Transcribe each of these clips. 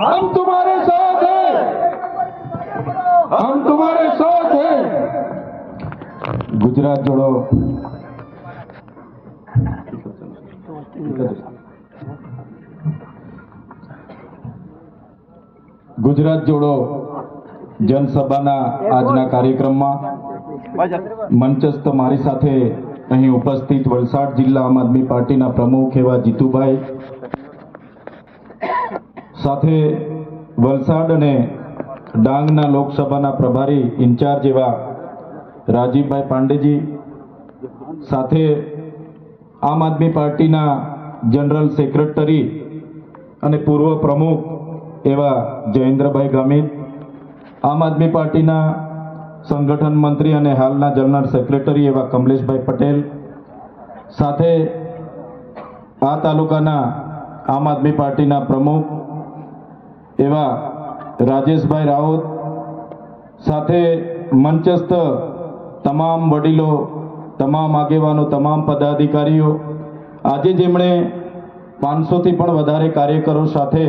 हम तुम्हारे साथ हैं हम तुम्हारे साथ हैं ગુજરાત જોડો ગુજરાત જોડો જનસભાના આજના કાર્યક્રમમાં મંચસ્થ મારી સાથે અહીં ઉપસ્થિત વલસાડ જિલ્લા આમ આદમી પાર્ટીના પ્રમુખ એવા જીતુભાઈ સાથે વલસાડ અને ડાંગના લોકસભાના પ્રભારી ઇન્ચાર્જ એવા રાજીવભાઈ પાંડેજી સાથે આમ આદમી પાર્ટીના જનરલ સેક્રેટરી અને પૂર્વ પ્રમુખ એવા જયેન્દ્રભાઈ ગામિત આમ આદમી પાર્ટીના સંગઠન મંત્રી અને હાલના જનરલ સેક્રેટરી એવા કમલેશભાઈ પટેલ, સાથે આ તાલુકાના આમ આદમી પાર્ટીના પ્રમુખ એવા રાજેશભાઈ રાઉત સાથે મંચસ્થ તમામ વડીલો, તમામ આગેવાનો, તમામ પદાધિકારીઓ, આજે જેમણે પાંચસોથી પણ વધારે કાર્યકરો સાથે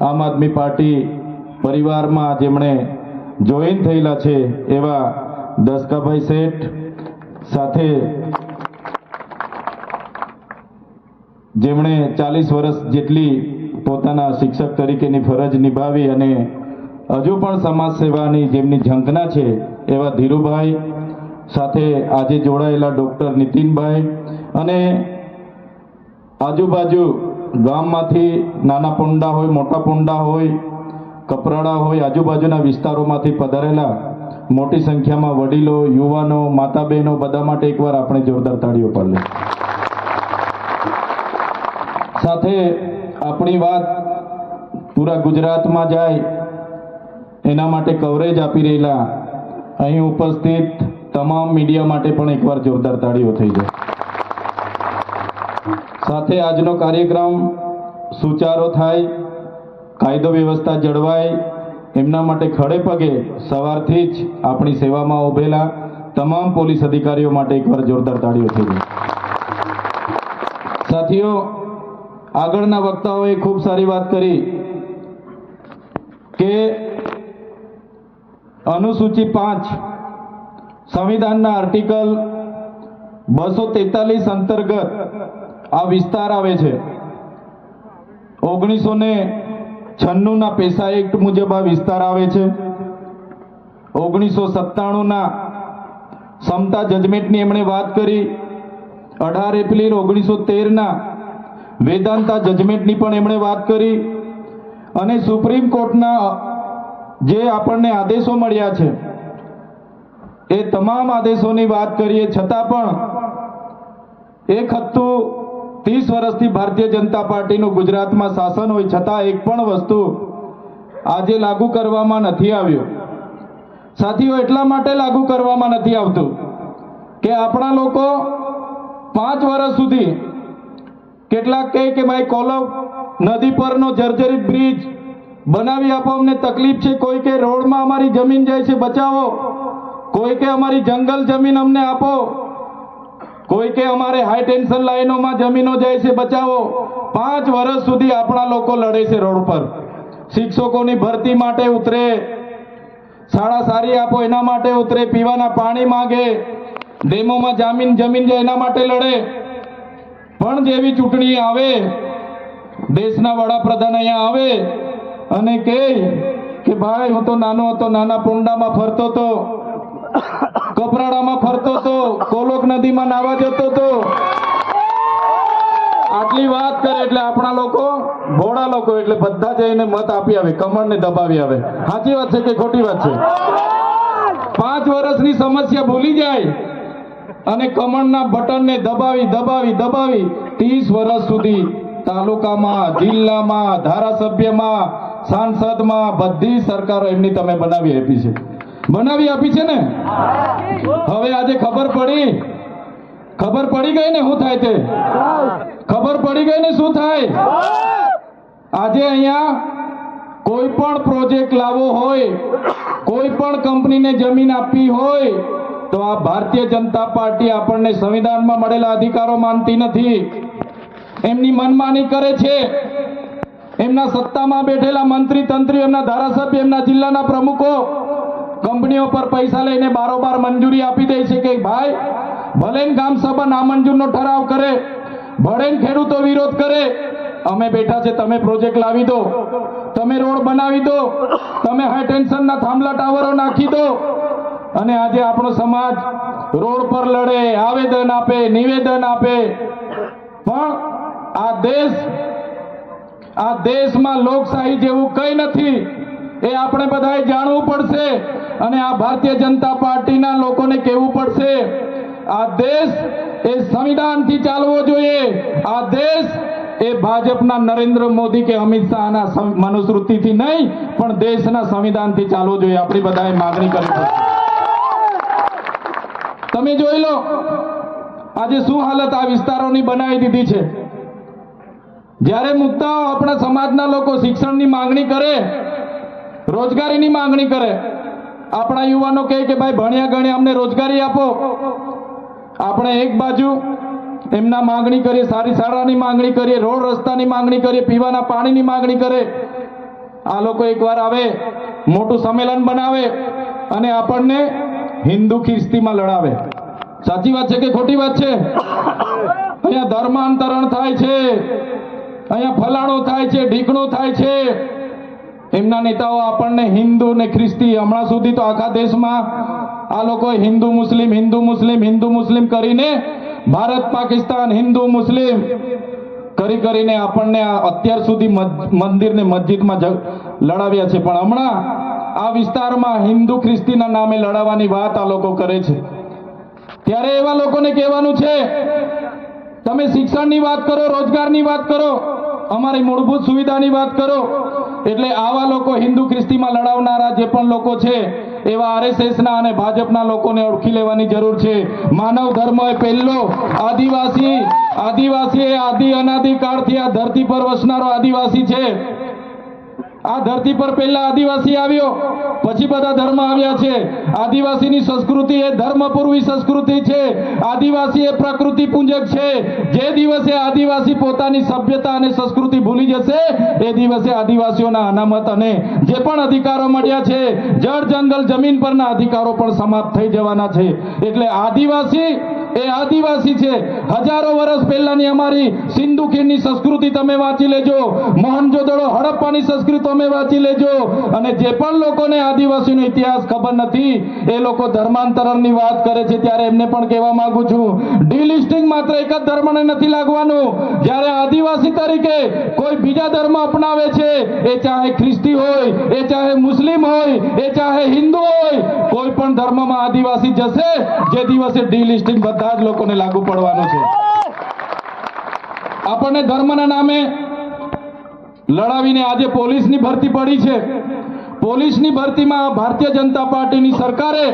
આમ આદમી પાર્ટી પરિવારમાં જેમણે જોઈન થયેલા છે એવા દસકાભાઈ શેઠ સાથે જેમણે ચાલીસ વર્ષ જેટલી પોતાના શિક્ષક તરીકેની ફરજ નિભાવી અને હજુ પણ સમાજ સેવાની જેમની ઝંખના છે એવા ધીરુભાઈ, સાથે આજે જોડાયેલા ડૉક્ટર નીતિનભાઈ અને આજુબાજુ ગામમાંથી નાના પુંડા હોય, મોટા પુંડા હોય, કપરાડા હોય, આજુબાજુના વિસ્તારોમાંથી પધારેલા મોટી સંખ્યામાં વડીલો, યુવાનો માતા બહેનો બધા માટે એકવાર આપણે જોરદાર તાળીઓ પાડીએ સાથે આપણી વાત પૂરા ગુજરાતમાં જાય, એના માટે કવરેજ આપી રહેલા, અહીં ઉપસ્થિત તમામ મીડિયા માટે પણ એકવાર જોરદાર તાળીઓ થઈ જાય. સાથે આજનો કાર્યક્રમ સુચારો થાય, કાયદો વ્યવસ્થા જળવાય, એમના માટે ખડે પગે સવારથી જ આપણી સેવામાં ઉભેલા તમામ પોલીસ અધિકારીઓ માટે એકવાર જોરદાર તાળીઓ થઈ જાય. સાથીઓ આગળના વક્તાઓએ ખૂબ સારી વાત કરી કે અનુસૂચિ પાંચ સંવિધાનના આર્ટિકલ બસો તેતાલીસ અંતર્ગત આ વિસ્તાર આવે છે. ઓગણીસો ને છન્નુંના પેશા એક્ટ મુજબ આ વિસ્તાર આવે છે. ઓગણીસો સત્તાણુંના સમતા જજમેન્ટની એમણે વાત કરી. અઢાર એપ્રિલ ઓગણીસો તેરના વેદાંતા જજમેન્ટની પણ એમણે વાત કરી અને સુપ્રીમ કોર્ટના જે આપણને આદેશો મળ્યા છે, એ તમામ આદેશોની વાત કરીએ છતાં પણ એક હતું ત્રીસ વર્ષથી ભારતીય જનતા પાર્ટીનું ગુજરાતમાં શાસન હોય છતાં એક પણ વસ્તુ આજે લાગુ કરવામાં નથી આવ્યો. સાથીઓ, એટલા માટે લાગુ કરવામાં નથી આવતું કે આપણા લોકો પાંચ વર્ષ સુધી કેટલાક કહે કે ભાઈ કોલમ નદી પરનો જર્જરિત બ્રિજ, બનાવી આપો, અમને તકલીફ છે. કોઈ કે રોડમાં અમારી જમીન જાય છે, બચાવો. કોઈ કે અમારી જંગલ જમીન અમને આપો. કોઈ કે અમારે હાઈ ટેન્શન લાઈનોમાં જમીનો જાય છે, બચાવો. પાંચ વર્ષ સુધી આપણા લોકો લડે છે રોડ પર. શિક્ષકોની ભરતી માટે ઉતરે, શાળા સારી આપો, એના માટે ઉતરે, પીવાના પાણી માંગે, ડેમોમાં જામીન જમીન જાય, એના માટે લડે. પણ જેવી ચૂંટણી આવે, દેશના વડાપ્રધાન અહીંયા આવે અને કહે કે ભાઈ, હું તો નાનો હતો, નાના પુંડામાં ફરતો હતો, કપરાડામાં ફરતો હતો કોલોક નદીમાં નાવા જતો હતો. આટલી વાત કરે એટલે આપણા લોકો, ભોળા લોકો એટલે બધા જઈને મત આપી આવે, કમળને દબાવી આવે. સાચી વાત છે કે ખોટી વાત છે? પાંચ વર્ષની સમસ્યા ભૂલી જાય અને કમળના બટનને દબાવી દબાવી દબાવી ત્રીસ વર્ષ સુધી તાલુકામાં, જિલ્લામાં, ધારાસભ્યમાં, સાંસદમાં બધી સરકારો એમની તમે બનાવી આપી છે. બનાવી આપી છે ને? હવે આજે ખબર પડી. ખબર પડી ગઈ ને શું થાય તે? ખબર પડી ગઈ ને શું થાય? આજે અહીંયા કોઈ પણ પ્રોજેક્ટ લાવવો હોય, કોઈ પણ કંપનીને જમીન આપવી હોય તો આ ભારતીય જનતા પાર્ટી આપણને સંવિધાનમાં મળેલા અધિકારો માનતી નથી. એમની મનમાની કરે છે. એમના સત્તામાં બેઠેલા મંત્રી તંત્રી એમના ધારાસભ્ય, એમના જિલ્લાના પ્રમુખો કંપનીઓ પર પૈસા લઈને બારોબાર મંજૂરી આપી દે છે કે ભાઈ, ભલે ગામ સભા નામંજૂરનો ઠરાવ કરે, ભલે ખેડૂતો વિરોધ કરે, અમે બેઠા છે, તમે પ્રોજેક્ટ લાવી દો, તમે રોડ બનાવી દો, તમે હાઈ ટેન્શનના થાંભલા ટાવરો નાખી દો અને આજે આપણો સમાજ રોડ પર લડે, આવેદન આપે, નિવેદન આપે. પણ આ દેશ, આ દેશમાં લોકશાહી જેવું કંઈ નથી. એ આપણે બધાએ જાણવું પડશે અને આ ભારતીય જનતા પાર્ટીના લોકોને કહેવું પડશે. આ દેશ એ સંવિધાનથી ચાલવો જોઈએ. આ દેશ એ ભાજપના નરેન્દ્ર મોદી કે અમિત શાહના મનુસ્મૃતિથી નહીં, પણ દેશના સંવિધાનથી ચાલવો જોઈએ. આપણી બધાએ માગણી કરવી પડશે. તમે જોઈ લો, આજે શું હાલત આ વિસ્તારોની બનાવી દીધી છે. જ્યારે મુદ્દાઓ આપણા સમાજના લોકો શિક્ષણની માંગણી કરે, રોજગારીની માંગણી કરે, આપણા યુવાનો કહે કે ભાઈ ભણ્યા ગણ્યા અમને રોજગારી આપો. આપણે એક બાજુ એમના માંગણી કરીએ, સારી શાળાની માંગણી કરીએ, રોડ રસ્તાની માંગણી કરીએ, પીવાના પાણીની માંગણી કરે. આ લોકો એકવાર આવે, મોટું સંમેલન બનાવે અને આપણને હિન્દુ ખ્રિસ્તીમાં લડાવે. સાચી વાત છે કે ખોટી વાત છે? અહીંયા ધર્માંતરણ થાય છે. અહીંયા ફલાણો થાય છે, ઢીકણો થાય છે. એમના નેતાઓ આપણને હિન્દુ ને ખ્રિસ્તી હમણાં સુધી તો આખા દેશમાં આ લોકો હિન્દુ મુસ્લિમ હિન્દુ મુસ્લિમ હિન્દુ મુસ્લિમ કરીને ભારત, પાકિસ્તાન, હિન્દુ મુસ્લિમ કરી કરીને આપણને અત્યાર સુધી મંદિરને મસ્જિદમાં લડાવ્યા છે. પણ હમણાં આ વિસ્તારમાં હિન્દુ ખ્રિસ્તીના નામે લડાવવાની વાત આ લોકો કરે છે. ત્યારે એવા લોકોને કહેવાનું છે, તમે શિક્ષણની વાત કરો, રોજગારની વાત કરો, અમારી મૂળભૂત સુવિધાની વાત કરો. એટલે આવા લોકો હિન્દુ ખ્રિસ્તીમાં લડાવનારા જે પણ લોકો છે, એવા આરએસએસના અને ભાજપના લોકોને ઓળખી લેવાની જરૂર છે. માનવ ધર્મ એ પહેલો આદિવાસી આદિવાસી એ આદિ અનાદિ કાળથી આ ધરતી પર વસનારો આદિવાસી છે. આ ધરતી પર પહેલા આદિવાસી આવ્યો, પછી બધા ધર્મ આવ્યા છે. આદિવાસીની સંસ્કૃતિ એ ધર્મપૂર્વી સંસ્કૃતિ છે. આદિવાસી એ પ્રકૃતિ પૂંજક છે. જે દિવસે આદિવાસી પોતાની સભ્યતા અને સંસ્કૃતિ ભૂલી જશે, એ દિવસે આદિવાસીઓના અનામત અને જે પણ અધિકારો મળ્યા છે, જળ, જંગલ, જમીન પરના અધિકારો પણ સમાપ્ત થઈ જવાના છે. એટલે આદિવાસી એ આદિવાસી છે. હજારો વર્ષ પહેલાની અમારી સિંધુ ખીણની સંસ્કૃતિ તમે વાંચી લેજો. મોહનજોદડો હડપ્પાની સંસ્કૃતિ તમે વાંચી લેજો. અને જે પણ લોકોને આદિવાસીનો ઇતિહાસ ખબર નથી, એ લોકો ધર્માંતરણની વાત કરે છે. ત્યારે એમને પણ કહેવા માંગુ છું ડિલિસ્ટિંગ માત્ર એક જ ધર્મને નથી લાગવાનું. જ્યારે આદિવાસી તરીકે કોઈ બીજા ધર્મ અપનાવે છે, એ ચાહે ખ્રિસ્તી હોય, એ ચાહે મુસ્લિમ હોય, એ ચાહે હિન્દુ હોય, કોઈ પણ ધર્મમાં આદિવાસી જશે, જે દિવસે ડિલિસ્ટિંગ બધા જ લોકોને લાગુ પડવાનું છે. આપણને ધર્મના નામે લડાવીને આજે પોલીસની ભરતી પડી છે. પોલીસની ભરતીમાં ભારતીય જનતા પાર્ટીની સરકારે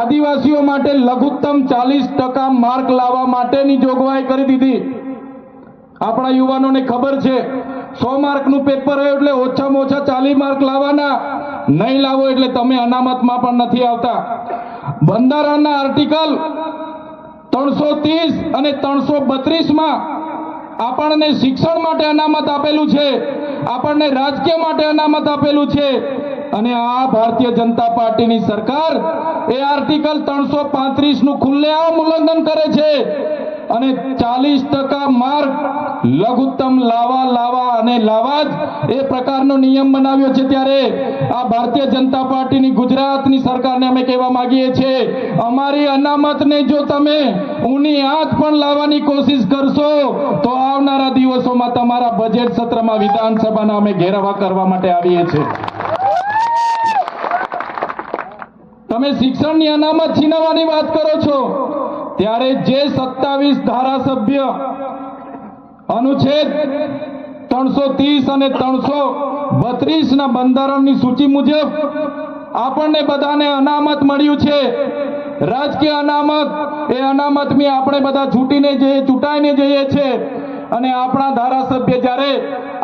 આદિવાસીઓ માટે લઘુત્તમ ચાલીસ ટકા માર્ક લાવવા માટેની જોગવાઈ કરી દીધી. આપણા યુવાનોને ખબર છે, સો માર્કનું પેપર હોય એટલે ઓછામાં ઓછા ચાલીસ માર્ક લાવવાના. નહીં લાવો એટલે તમે અનામતમાં પણ નથી આવતા. બંધારણના આર્ટિકલ ત્રણસો ત્રીસ અને ત્રણસો બત્રીસમાં આપણને શિક્ષણ માટે અનામત આપેલું છે. આપણને રાજકીય માટે અનામત આપેલું છે. અને આ ભારતીય જનતા પાર્ટીની સરકાર એ આર્ટિકલ ત્રણસો પાંત્રીસનું ખુલ્લેઆમ ઉલ્લંઘન કરે છે. અને ચાલીસ ટકા માર્ક લઘુત્તમ લાવા લાવા અને લાવા જ એ પ્રકારનો નિયમ બનાવ્યો છે ત્યારે આ ભારતીય જનતા પાર્ટીની ગુજરાતની સરકારને અમે કહેવા માંગીએ છીએ, અમારી અનામતને જો તમે ઊની આંચ પણ લાવવાની કોશિશ કરશો, તો આવનારા દિવસોમાં તમારા બજેટ સત્રમાં વિધાનસભાના અમે ઘેરાવા કરવા માટે આવીએ છીએ. તમે શિક્ષણની અનામત છીનવવાની વાત કરો છો ત્યારે જે સત્તાવીસ ધારાસભ્ય અનુચ્છેદ ત્રણસો ત્રીસ અને ત્રણસો બત્રીસના બંધારણની સૂચિ મુજબ આપણને બધાને અનામત મળ્યું છે. રાજકીય અનામત એ અનામતમાં આપણે બધા છૂટીને જઈએ, ચૂંટાઈને જઈએ છે અને આપણા ધારાસભ્ય જ્યારે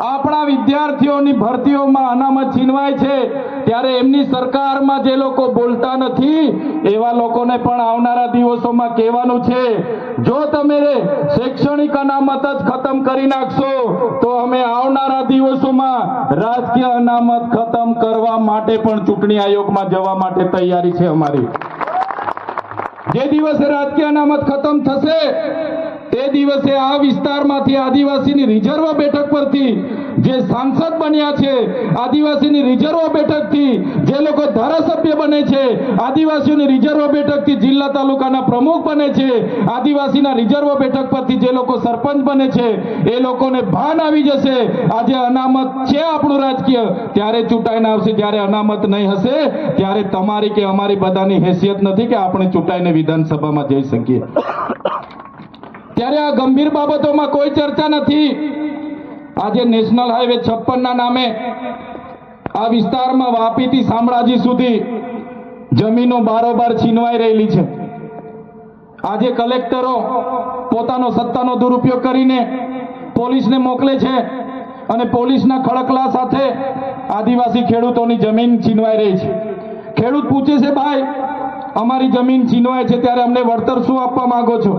આપણા વિદ્યાર્થીઓની ભરતીઓમાં અનામત છીનવાય છે, ત્યારે એમની સરકારમાં જે લોકો બોલતા નથી, એવા લોકોને પણ આવનારા દિવસોમાં કહેવાનું છે, જો તમે શૈક્ષણિક અનામત જ ખતમ કરી નાખશો, તો અમે આવનારા દિવસોમાં રાજકીય અનામત ખતમ કરવા માટે પણ ચૂંટણી આયોગમાં જવા માટે તૈયારી છે અમારી. જે દિવસે રાજકીય અનામત ખતમ થશે તે દિવસે આ વિસ્તારમાંથી આદિવાસીની રિઝર્વ બેઠક પરથી જે સાંસદ બન્યા છે, આદિવાસીની રિઝર્વ બેઠકથી જે લોકો ધારાસભ્ય બને છે, આદિવાસીઓની રિઝર્વ બેઠકથી જિલ્લા તાલુકાના પ્રમુખ બને છે, આદિવાસીના રિઝર્વ બેઠક પરથી જે લોકો સરપંચ બને છે, એ લોકોને ભાન આવી જશે. આજે અનામત છે આપણું રાજકીય. ત્યારે ચૂંટાઈને આવશે. જ્યારે અનામત નહીં હશે, ત્યારે તમારી કે અમારી બધાની હેસિયત નથી કે આપણે ચૂંટાઈને વિધાનસભામાં જઈ શકીએ. ત્યારે આ ગંભીર બાબતોમાં કોઈ ચર્ચા નથી. આજે નેશનલ હાઈવે છપ્પન ના નામે આ વિસ્તારમાં વાપીથી શામળાજી સુધી જમીનો બારોબાર છીનવાઈ રહેલી છે. આજે કલેક્ટરો પોતાનો સત્તાનો દુરુપયોગ કરીને પોલીસને મોકલે છે અને પોલીસના ખડકલા સાથે આદિવાસી ખેડૂતોની જમીન છીનવાઈ રહી છે. ખેડૂત પૂછે છે, ભાઈ, અમારી જમીન છીનવાય છે, ત્યારે અમને વળતર શું આપવા માંગો છો?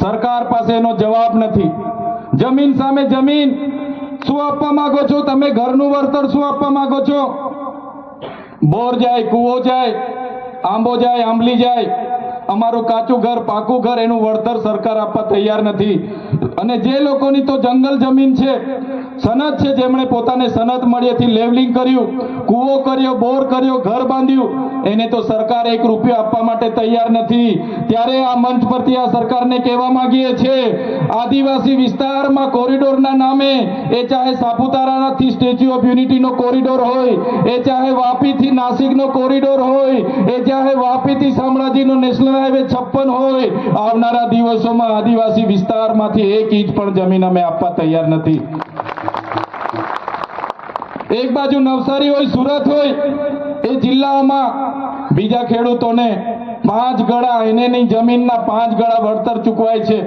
સરકાર પાસે એનો જવાબ નથી. જમીન સામે જમીન, શું આપવા માંગો છો? તમે ઘરનું વળતર શું આપવા માંગો છો? બોર જાય, કૂવો જાય, આંબો જાય, આંબલી જાય, અમારું કાચું ઘર, પાકું ઘર, એનું વળતર સરકાર આપવા તૈયાર નથી. અને જે લોકોની તો જંગલ જમીન છે, સનદ છે, જેમણે પોતાને સનદ મળીએથી લેવલિંગ કર્યું, કૂવો કર્યો, બોર કર્યો, ઘર બાંધ્યું એને તો સરકાર એક રૂપિયો આપવા માટે તૈયાર નથી. ત્યારે આ મંચ પરથી આ સરકારને કહેવા માંગીએ છીએ, આદિવાસી વિસ્તારમાં કોરિડોરના નામે એ ચાહે સાપુતારાથી સ્ટેચ્યુ ઓફ યુનિટીનો કોરિડોર હોય, એ ચાહે વાપીથી નાસિકનો કોરિડોર હોય, એ ચાહે વાપીથી શામળાજીનો નેશનલ હાઈવે છપ્પન હોય, આવનારા દિવસોમાં આદિવાસી વિસ્તારમાંથી એક ઇંચ પણ જમીન અમે આપવા તૈયાર નથી. એક બાજુ નવસારી હોય, સુરત હોય એ જિલ્લાઓમાં બીજા ખેડૂતોને પાંચ ગળા એનેની જમીનના પાંચ ગળા વળતર ચૂકવાય છે.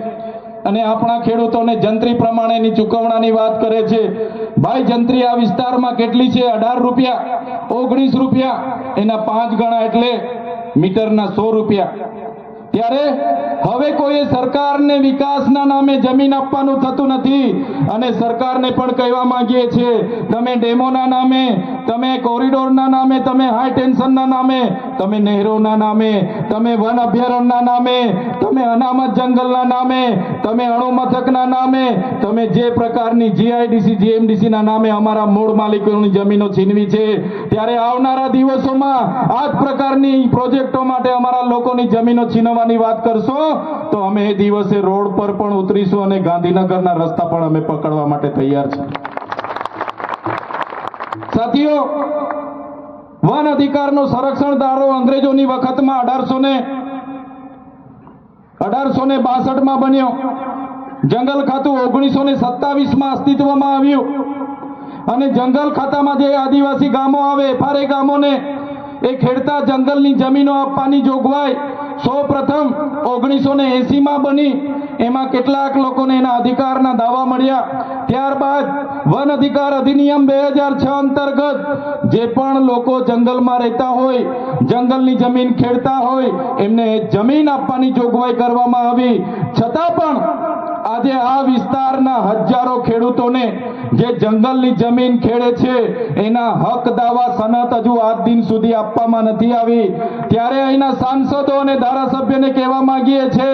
અને આપણા ખેડૂતોને જંત્રી પ્રમાણેની ચૂકવણાની વાત કરે છે. ભાઈ, જંત્રી આ વિસ્તારમાં કેટલી છે? અઢાર રૂપિયા, ઓગણીસ રૂપિયા. એના પાંચ ગણા એટલે મીટરના સો રૂપિયા. ત્યારે હવે કોઈ સરકારને વિકાસના નામે જમીન આપવાનું થતું નથી અને સરકારને પણ કહેવા માંગીએ છીએ, તમે ડેમોના નામે, તમે કોરિડોરના નામે, તમે હાઈ ટેન્શનના નામે, તમે નહેરોના નામે, તમે વન અભયારણ્યના નામે, તમે અનામત જંગલના નામે, તમે અણુમથકના નામે, તમે જે પ્રકારની જીઆઈડીસી, જીએમડીસીના નામે અમારા મૂળ માલિકોની જમીનો છીનવી છે, ત્યારે આવનારા દિવસોમાં આ પ્રકારની પ્રોજેક્ટો માટે અમારા લોકોની જમીનો છીનવવાની વાત કરશો, તો અમે એ દિવસે રોડ પર પણ ઉતરીશું અને ગાંધીનગરના રસ્તા પણ અમે પકડવા માટે તૈયાર છે સાથીઓ, વન અધિકારનો સંરક્ષણ ધારો અંગ્રેજોની વખતમાં અઢારસો ને અઢારસો ને બાસઠમાં બન્યો. જંગલ ખાતું ઓગણીસો ને સત્તાવીસમાં અસ્તિત્વમાં આવ્યું. અને જંગલ ખાતામાં જે આદિવાસી ગામો આવે એફઆરએ ગામોને એ ખેડતા જંગલની જમીનો આપવાની જોગવાઈ સૌ પ્રથમ ઓગણીસો ને એસીમાં બની. એમાં કેટલાક લોકોને એના અધિકારના દાવા મળ્યા. ત્યારબાદ વન અધિકાર અધિનિયમ બે હજાર છ અંતર્ગત જે પણ લોકો જંગલમાં રહેતા હોય, જંગલની જમીન ખેડતા હોય, એમને જમીન આપવાની જોગવાઈ કરવામાં આવી. છતાં પણ આજે આ વિસ્તારના હજારો ખેડૂતોને જે જંગલની જમીન ખેડે છે, એના હક દાવા સનત હજુ આજ દિન સુધી આપવામાં નથી આવી. ત્યારે અહીંના સાંસદો અને ધારાસભ્યને કહેવા માંગીએ છે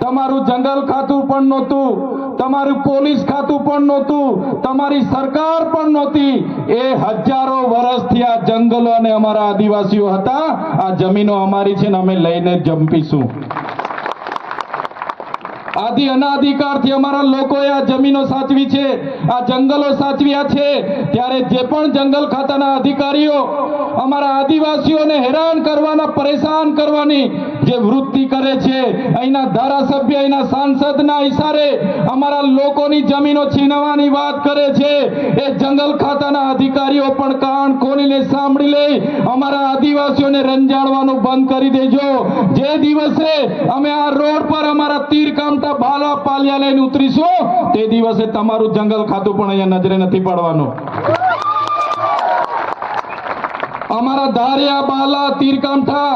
તમારું જંગલ ખાતું પણ નહોતું, તમારું પોલીસ ખાતું પણ નહોતું, તમારી સરકાર પણ નહોતી. એ હજારો વર્ષથી આ જંગલો અને અમારા આદિવાસીઓ હતા, આ જમીનો અમારી છે ને અમે લઈને જંપીશું. આદિ અનાધિકારથી અમારા લોકોએ આ જમીનો સાચવી છે, આ જંગલો સાચવ્યા છે. ત્યારે જે પણ જંગલ ખાતાના અધિકારીઓ અમારા આદિવાસીઓને હેરાન કરવાના, પરેશાન કરવાની જે વૃત્તિ કરે છે, અહીંના ધારાસભ્ય, અહીંના સાંસદના ઇશારે અમારા લોકોની જમીનો છીનવાની વાત કરે છે. એ જંગલ ખાતાના અધિકારીઓ પણ કાન ખોલીને સાંભળી લે અમારા આદિવાસીઓને રંજાડવાનું બંધ કરી દેજો. જે દિવસે અમે આ રોડ પર અમારા તીર કામતા બાલા પાલિયા લઈને ઉતરીશું, તે દિવસે તમારું જંગલ ખાતું પણ અહીંયા નજરે નથી પાડવાનું. અમારા ધારિયા બાલા તીરકામઠા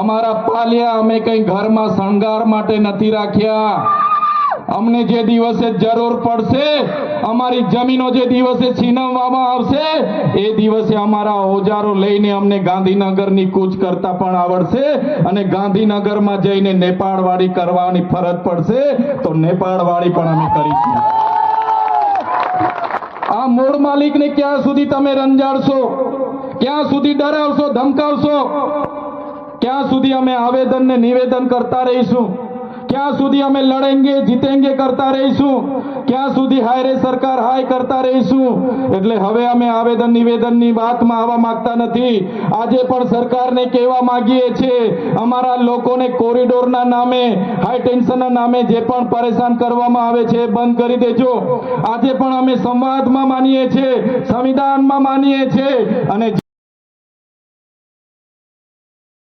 અમારા પાલ્યા અમે કઈ ઘરમાં શણગાર માટે નથી રાખ્યા. અમને જે દિવસે જરૂર પડશે, અમારી જમીનો જે દિવસે છીનવવામાં આવશે, એ દિવસે અમારા ઓજારો લઈને અમને ગાંધીનગરની કૂચ કરતા પણ આવડશે અને ગાંધીનગરમાં જઈને નેપાળવાળી કરવાની ફરજ પડશે, તો નેપાળવાળી પણ અમે કરીશું. આ મૂળ માલિકને ક્યાં સુધી તમે રંજાડશો? ક્યાં સુધી ડરાવશો, ધમકાવશો? ક્યાં સુધી અમે આવેદન ને નિવેદન કરતા રહીશું? ક્યાં સુધી અમે લડેંગે, જીતેંગે કરતા રહીશું? ક્યાં સુધી હાય રે સરકાર હાય કરતા રહીશું? એટલે હવે અમે આવેદન નિવેદનની વાતમાં આવવા માંગતા નથી. આજે પણ સરકારને કહેવા માંગીએ છીએ, અમારા લોકોને કોરિડોરના નામે, હાઈ ટેન્શનના નામે જે પણ પરેશાન કરવામાં આવે છે બંધ કરી દેજો. આજે પણ અમે સંવાદમાં માનીએ છીએ, સંવિધાનમાં માનીએ છીએ અને